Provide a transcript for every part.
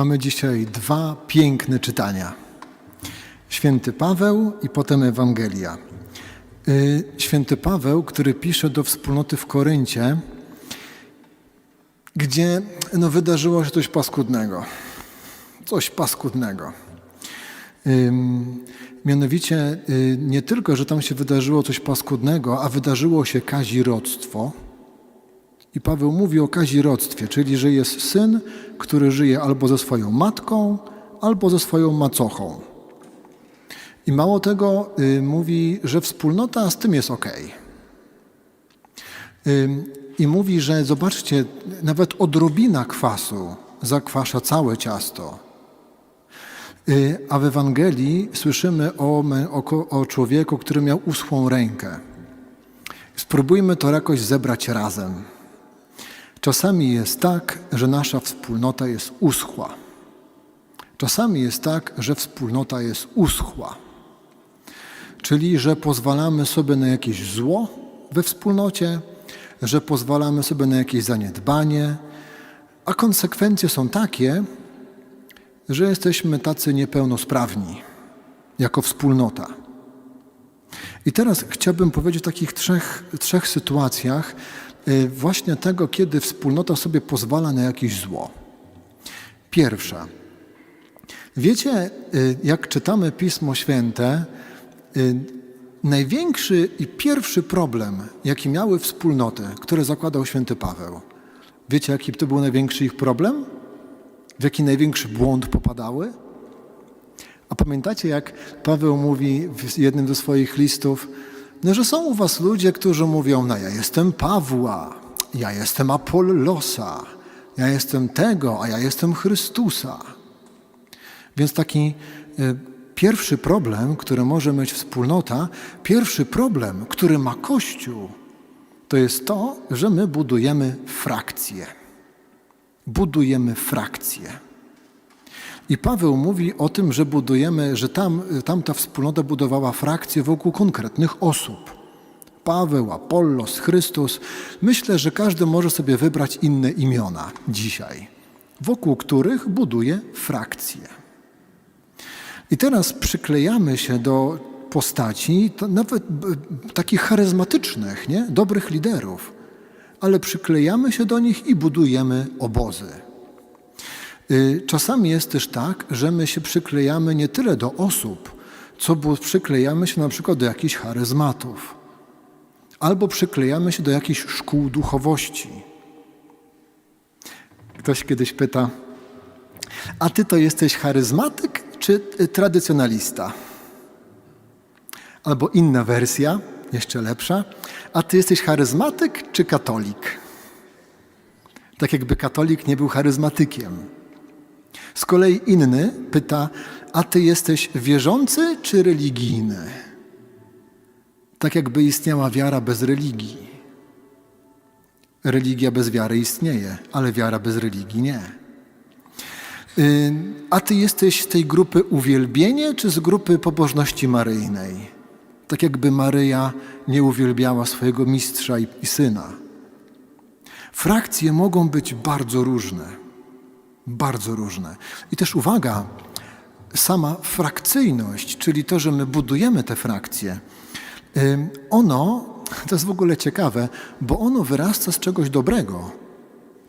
Mamy dzisiaj dwa piękne czytania. Święty Paweł i potem Ewangelia. Y, Święty Paweł, który pisze do wspólnoty w Koryncie, gdzie no, wydarzyło się coś paskudnego. Coś paskudnego. Mianowicie y, nie tylko, że tam się wydarzyło coś paskudnego, a wydarzyło się kazirodztwo. I Paweł mówi o kazirodztwie, czyli że jest syn, który żyje albo ze swoją matką, albo ze swoją macochą. I mało tego, y, mówi, że wspólnota z tym jest ok. I mówi, że zobaczcie, nawet odrobina kwasu zakwasza całe ciasto. Y, A w Ewangelii słyszymy o, o, o człowieku, który miał uschłą rękę. Spróbujmy to jakoś zebrać razem. Czasami jest tak, że nasza wspólnota jest uschła. Czasami jest tak, że wspólnota jest uschła. Czyli, że pozwalamy sobie na jakieś zło we wspólnocie, że pozwalamy sobie na jakieś zaniedbanie, a konsekwencje są takie, że jesteśmy tacy niepełnosprawni jako wspólnota. I teraz chciałbym powiedzieć o takich trzech, trzech sytuacjach właśnie tego, kiedy wspólnota sobie pozwala na jakieś zło. Pierwsza. Wiecie, y, jak czytamy Pismo Święte, y, największy i pierwszy problem, jaki miały wspólnoty, które zakładał święty Paweł, wiecie, jaki to był największy ich problem? W jaki największy błąd popadały? A pamiętacie, jak Paweł mówi w jednym ze swoich listów, no, że są u was ludzie, którzy mówią, no ja jestem Pawła, ja jestem Apollosa, ja jestem tego, a ja jestem Chrystusa. Więc taki y, pierwszy problem, który może mieć wspólnota, pierwszy problem, który ma Kościół, to jest to, że my budujemy frakcje. Budujemy frakcje. I Paweł mówi o tym, że budujemy, że tam, tamta wspólnota budowała frakcje wokół konkretnych osób. Paweł, Apollos, Chrystus. Myślę, że każdy może sobie wybrać inne imiona dzisiaj, wokół których buduje frakcje. I teraz przyklejamy się do postaci, nawet takich charyzmatycznych, nie? dobrych liderów, ale przyklejamy się do nich i budujemy obozy. Y, Czasami jest też tak, że my się przyklejamy nie tyle do osób, co przyklejamy się na przykład do jakichś charyzmatów, albo przyklejamy się do jakichś szkół duchowości. Ktoś kiedyś pyta, a ty to jesteś charyzmatyk czy y, tradycjonalista? Albo inna wersja, jeszcze lepsza, a ty jesteś charyzmatyk czy katolik? Tak jakby katolik nie był charyzmatykiem. Z kolei inny pyta, a ty jesteś wierzący czy religijny? Tak jakby istniała wiara bez religii. Religia bez wiary istnieje, ale wiara bez religii nie. Y, A ty jesteś z tej grupy uwielbienie, czy z grupy pobożności maryjnej? Tak jakby Maryja nie uwielbiała swojego mistrza i, i syna. Frakcje mogą być bardzo różne. Bardzo różne. I też uwaga, sama frakcyjność, czyli to, że my budujemy te frakcje, ono, to jest w ogóle ciekawe, bo ono wyrasta z czegoś dobrego.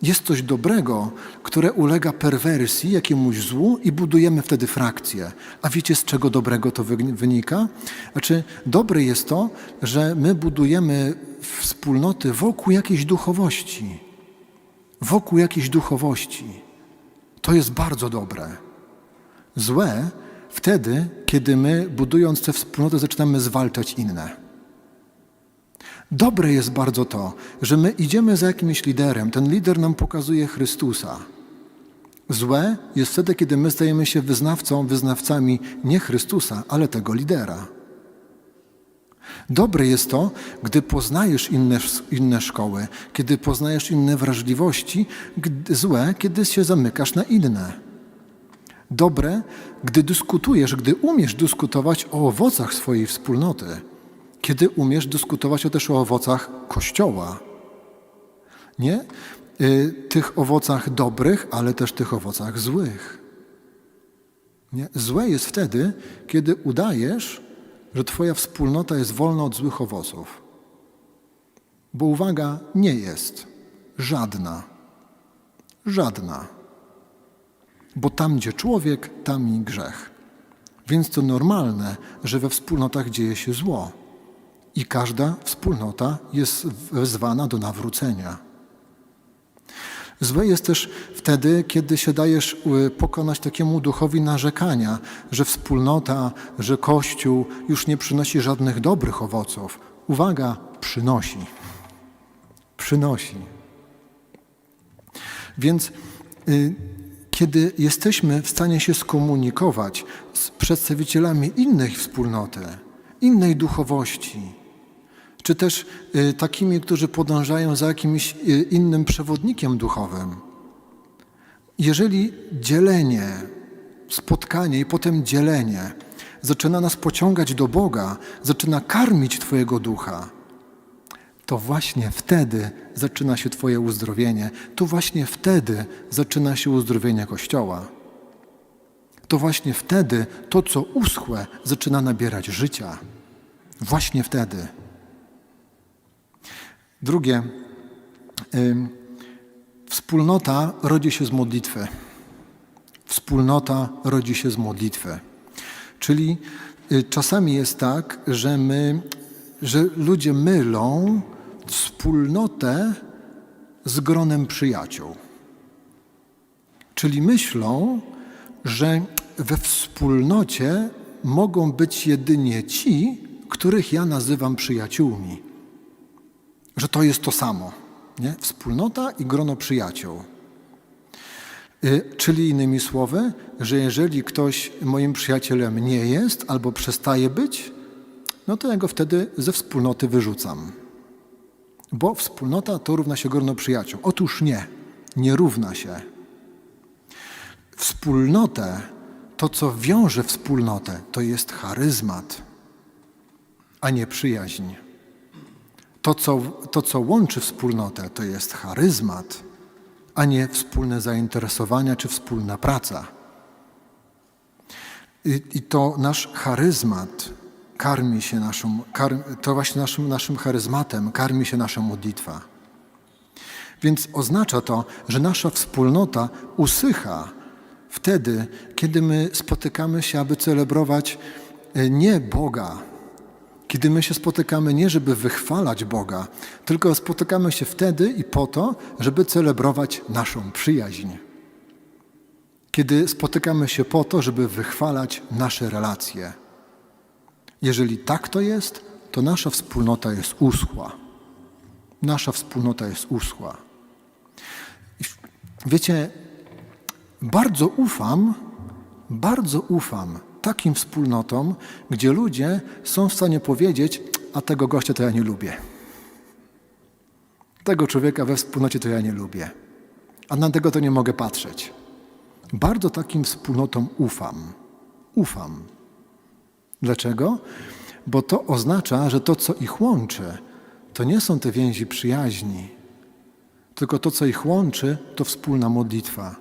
Jest coś dobrego, które ulega perwersji, jakiemuś złu i budujemy wtedy frakcję. A wiecie, z czego dobrego to wynika? Znaczy, dobre jest to, że my budujemy wspólnoty wokół jakiejś duchowości. Wokół jakiejś duchowości. To jest bardzo dobre. Złe wtedy, kiedy my, budując tę wspólnotę, zaczynamy zwalczać inne. Dobre jest bardzo to, że my idziemy za jakimś liderem, ten lider nam pokazuje Chrystusa. Złe jest wtedy, kiedy my stajemy się wyznawcą, wyznawcami nie Chrystusa, ale tego lidera. Dobre jest to, gdy poznajesz inne, inne szkoły, kiedy poznajesz inne wrażliwości, gdy, złe, kiedy się zamykasz na inne. Dobre, gdy dyskutujesz, gdy umiesz dyskutować o owocach swojej wspólnoty, kiedy umiesz dyskutować też o owocach Kościoła. Nie? Y, tych owocach dobrych, ale też tych owocach złych. Nie? Złe jest wtedy, kiedy udajesz, że Twoja wspólnota jest wolna od złych owoców. Bo uwaga, nie jest. Żadna. Żadna. Bo tam, gdzie człowiek, tam i grzech. Więc to normalne, że we wspólnotach dzieje się zło. I każda wspólnota jest wezwana do nawrócenia. Złe jest też wtedy, kiedy się dajesz y, pokonać takiemu duchowi narzekania, że wspólnota, że Kościół już nie przynosi żadnych dobrych owoców. Uwaga, przynosi. Przynosi. Więc y, kiedy jesteśmy w stanie się skomunikować z przedstawicielami innej wspólnoty, innej duchowości, czy też y, takimi, którzy podążają za jakimś y, innym przewodnikiem duchowym. Jeżeli dzielenie, spotkanie i potem dzielenie zaczyna nas pociągać do Boga, zaczyna karmić Twojego ducha, to właśnie wtedy zaczyna się Twoje uzdrowienie. To właśnie wtedy zaczyna się uzdrowienie Kościoła. To właśnie wtedy to, co uschłe, zaczyna nabierać życia. Właśnie wtedy. Drugie, wspólnota rodzi się z modlitwy. Wspólnota rodzi się z modlitwy. Czyli y, czasami jest tak, że my, że ludzie mylą wspólnotę z gronem przyjaciół. Czyli myślą, że we wspólnocie mogą być jedynie ci, których ja nazywam przyjaciółmi że to jest to samo. Nie? Wspólnota i grono przyjaciół. Y, czyli innymi słowy, że jeżeli ktoś moim przyjacielem nie jest albo przestaje być, no to ja go wtedy ze wspólnoty wyrzucam. Bo wspólnota to równa się grono przyjaciół. Otóż nie, nie równa się. Wspólnotę, to co wiąże wspólnotę, to jest charyzmat, a nie przyjaźń. To co, to, co łączy wspólnotę, to jest charyzmat, a nie wspólne zainteresowania czy wspólna praca. I, i to nasz charyzmat karmi się naszą, to właśnie naszym, naszym charyzmatem karmi się nasza modlitwa. Więc oznacza to, że nasza wspólnota usycha wtedy, kiedy my spotykamy się, aby celebrować e, nie Boga, kiedy my się spotykamy nie, żeby wychwalać Boga, tylko spotykamy się wtedy i po to, żeby celebrować naszą przyjaźń. Kiedy spotykamy się po to, żeby wychwalać nasze relacje. Jeżeli tak to jest, to nasza wspólnota jest uschła. Nasza wspólnota jest uschła. I wiecie, bardzo ufam, bardzo ufam takim wspólnotom, gdzie ludzie są w stanie powiedzieć, a tego gościa to ja nie lubię. Tego człowieka we wspólnocie to ja nie lubię. A na tego to nie mogę patrzeć. Bardzo takim wspólnotom ufam. Ufam. Dlaczego? Bo to oznacza, że to, co ich łączy, to nie są te więzi przyjaźni, tylko to, co ich łączy, to wspólna modlitwa.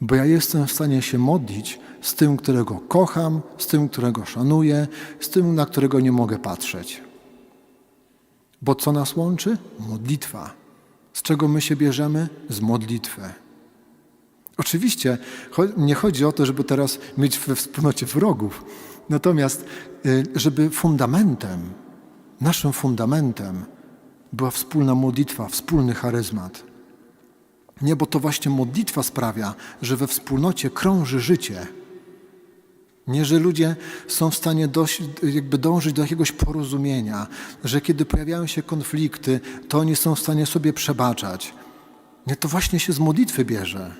Bo ja jestem w stanie się modlić z tym, którego kocham, z tym, którego szanuję, z tym, na którego nie mogę patrzeć. Bo co nas łączy? Modlitwa. Z czego my się bierzemy? Z modlitwy. Oczywiście nie chodzi o to, żeby teraz mieć we wspólnocie wrogów, natomiast y, żeby fundamentem, naszym fundamentem była wspólna modlitwa, wspólny charyzmat. Nie, bo to właśnie modlitwa sprawia, że we wspólnocie krąży życie. Nie, że ludzie są w stanie dość, jakby dążyć do jakiegoś porozumienia, że kiedy pojawiają się konflikty, to oni są w stanie sobie przebaczać. Nie, to właśnie się z modlitwy bierze.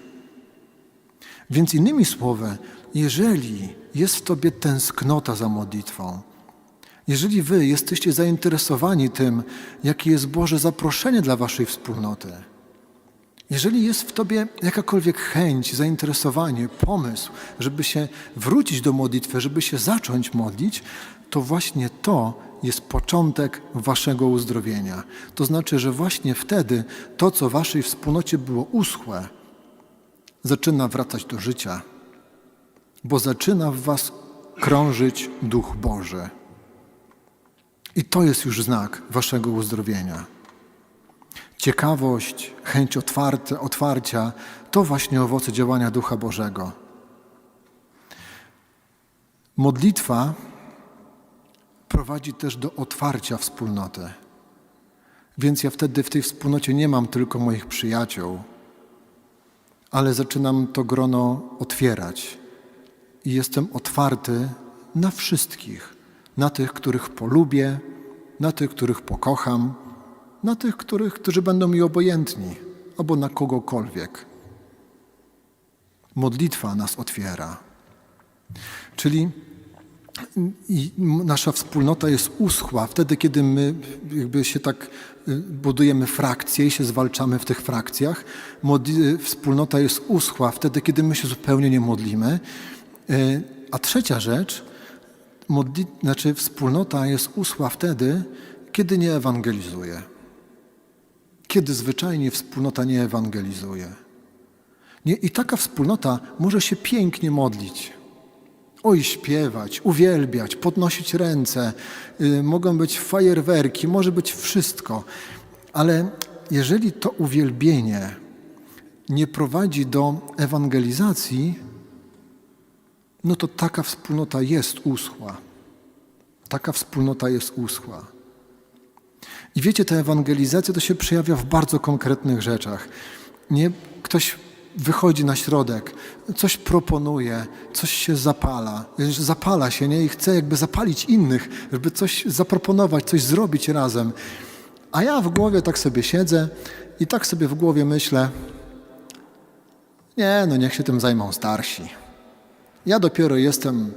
Więc innymi słowy, jeżeli jest w tobie tęsknota za modlitwą, jeżeli wy jesteście zainteresowani tym, jakie jest Boże zaproszenie dla waszej wspólnoty, jeżeli jest w Tobie jakakolwiek chęć, zainteresowanie, pomysł, żeby się wrócić do modlitwy, żeby się zacząć modlić, to właśnie to jest początek Waszego uzdrowienia. To znaczy, że właśnie wtedy to, co Waszej wspólnocie było uschłe, zaczyna wracać do życia. bo zaczyna w Was krążyć Duch Boży. I to jest już znak Waszego uzdrowienia. Ciekawość, chęć otwarte, otwarcia to właśnie owoce działania Ducha Bożego. Modlitwa prowadzi też do otwarcia wspólnoty. Więc ja wtedy w tej wspólnocie nie mam tylko moich przyjaciół, ale zaczynam to grono otwierać i jestem otwarty na wszystkich, na tych, których polubię, na tych, których pokocham, na tych, których, którzy będą mi obojętni, albo na kogokolwiek. Modlitwa nas otwiera. Czyli nasza wspólnota jest uschła wtedy, kiedy my jakby się tak y, budujemy frakcje i się zwalczamy w tych frakcjach. Modli- wspólnota jest uschła wtedy, kiedy my się zupełnie nie modlimy. Y, A trzecia rzecz, modli- znaczy wspólnota jest uschła wtedy, kiedy nie ewangelizuje. Kiedy zwyczajnie wspólnota nie ewangelizuje. Nie, I taka wspólnota może się pięknie modlić. Oj, śpiewać, uwielbiać, podnosić ręce, y, mogą być fajerwerki, może być wszystko, ale jeżeli to uwielbienie nie prowadzi do ewangelizacji, no to taka wspólnota jest uschła. Taka wspólnota jest uschła. I wiecie, ta ewangelizacja to się przejawia w bardzo konkretnych rzeczach. Nie, ktoś wychodzi na środek, coś proponuje, coś się zapala, zapala się nie? i chce jakby zapalić innych, żeby coś zaproponować, coś zrobić razem. A ja w głowie tak sobie siedzę i tak sobie w głowie myślę, nie, no niech się tym zajmą starsi. Ja dopiero jestem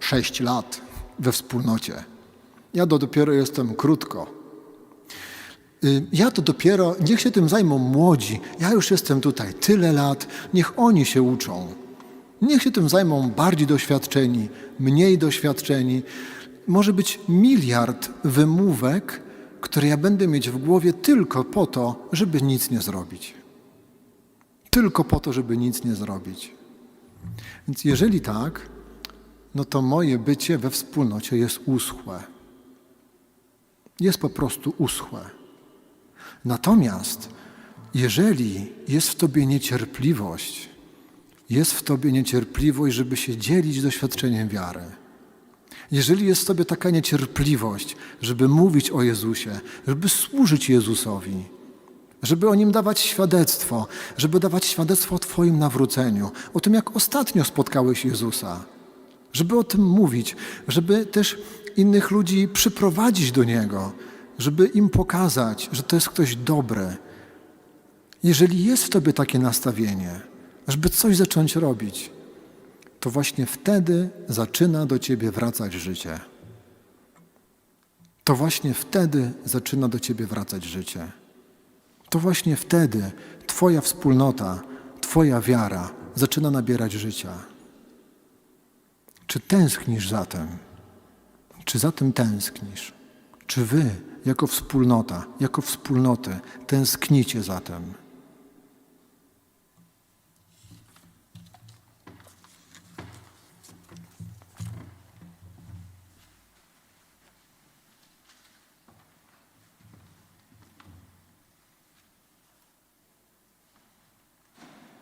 sześć lat we wspólnocie. Ja do, dopiero jestem krótko. Y, Ja to dopiero, niech się tym zajmą młodzi. Ja już jestem tutaj tyle lat, niech oni się uczą. Niech się tym zajmą bardziej doświadczeni, mniej doświadczeni. Może być miliard wymówek, które ja będę mieć w głowie tylko po to, żeby nic nie zrobić. Tylko po to, żeby nic nie zrobić. Więc jeżeli tak, no to moje bycie we wspólnocie jest uschłe. Jest po prostu uschłe. Natomiast jeżeli jest w tobie niecierpliwość, jest w tobie niecierpliwość, żeby się dzielić doświadczeniem wiary, jeżeli jest w tobie taka niecierpliwość, żeby mówić o Jezusie, żeby służyć Jezusowi, żeby o Nim dawać świadectwo, żeby dawać świadectwo o Twoim nawróceniu, o tym, jak ostatnio spotkałeś Jezusa, żeby o tym mówić, żeby też innych ludzi przyprowadzić do Niego, żeby im pokazać, że to jest ktoś dobry. Jeżeli jest w Tobie takie nastawienie, żeby coś zacząć robić, to właśnie wtedy zaczyna do Ciebie wracać życie. To właśnie wtedy zaczyna do Ciebie wracać życie. To właśnie wtedy Twoja wspólnota, Twoja wiara zaczyna nabierać życia. Czy tęsknisz za tym? Czy za tym tęsknisz? Czy wy, jako wspólnota, jako wspólnoty, tęsknicie za tym?